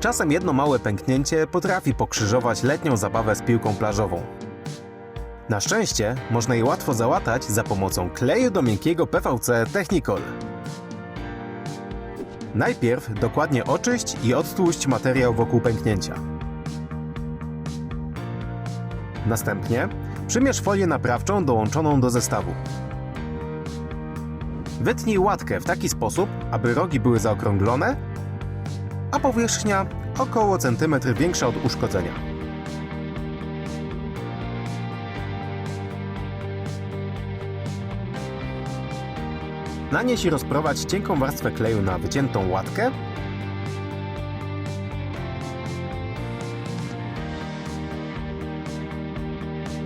Czasem jedno małe pęknięcie potrafi pokrzyżować letnią zabawę z piłką plażową. Na szczęście można je łatwo załatać za pomocą kleju do miękkiego PVC Technicol. Najpierw dokładnie oczyść i odtłuść materiał wokół pęknięcia. Następnie przymierz folię naprawczą dołączoną do zestawu. Wytnij łatkę w taki sposób, aby rogi były zaokrąglone, a powierzchnia około centymetr większa od uszkodzenia. Nanieś i rozprowadź cienką warstwę kleju na wyciętą łatkę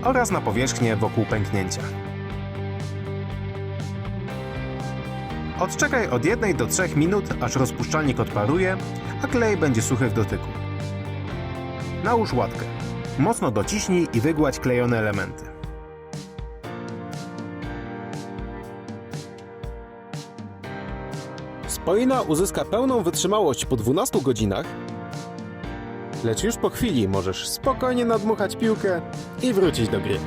oraz na powierzchnię wokół pęknięcia. Odczekaj od 1 do 3 minut, aż rozpuszczalnik odparuje, a klej będzie suchy w dotyku. Nałóż łatkę. Mocno dociśnij i wygładź klejone elementy. Spoina uzyska pełną wytrzymałość po 12 godzinach, lecz już po chwili możesz spokojnie nadmuchać piłkę i wrócić do gry.